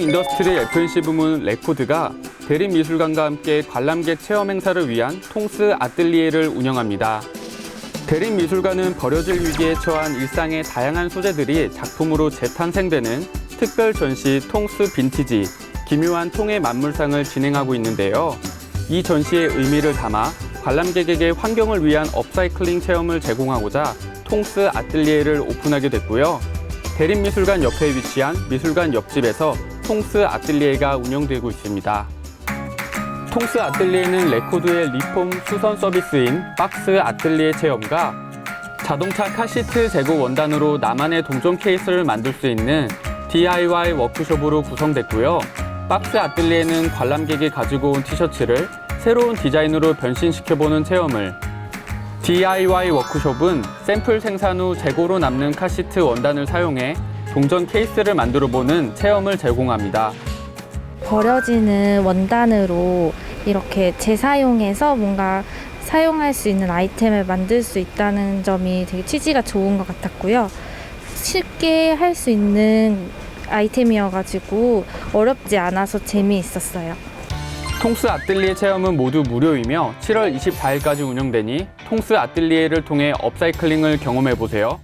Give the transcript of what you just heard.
인더스트리 FNC 부문 레코드가 대림 미술관과 함께 관람객 체험 행사를 위한 통스 아뜰리에를 운영합니다. 대림 미술관은 버려질 위기에 처한 일상의 다양한 소재들이 작품으로 재탄생되는 특별 전시 통스 빈티지 기묘한 통의 만물상을 진행하고 있는데요. 이 전시의 의미를 담아 관람객에게 환경을 위한 업사이클링 체험을 제공하고자 통스 아뜰리에를 오픈하게 됐고요. 대림미술관 옆에 위치한 미술관 옆집에서 통스 아뜰리에가 운영되고 있습니다. 통스 아뜰리에는 레코드의 리폼 수선 서비스인 박스 아뜰리에 체험과 자동차 카시트 제고 원단으로 나만의 동전 케이스를 만들 수 있는 DIY 워크숍으로 구성됐고요. 박스 아뜰리에는 관람객이 가지고 온 티셔츠를 새로운 디자인으로 변신시켜보는 체험을 DIY 워크숍은 샘플 생산 후 재고로 남는 카시트 원단을 사용해 동전 케이스를 만들어 보는 체험을 제공합니다. 버려지는 원단으로 이렇게 재사용해서 뭔가 사용할 수 있는 아이템을 만들 수 있다는 점이 되게 취지가 좋은 것 같았고요. 쉽게 할 수 있는 아이템이어가지고 어렵지 않아서 재미있었어요. 통스 아뜰리에 체험은 모두 무료이며 7월 24일까지 운영되니 통스 아뜰리에를 통해 업사이클링을 경험해 보세요.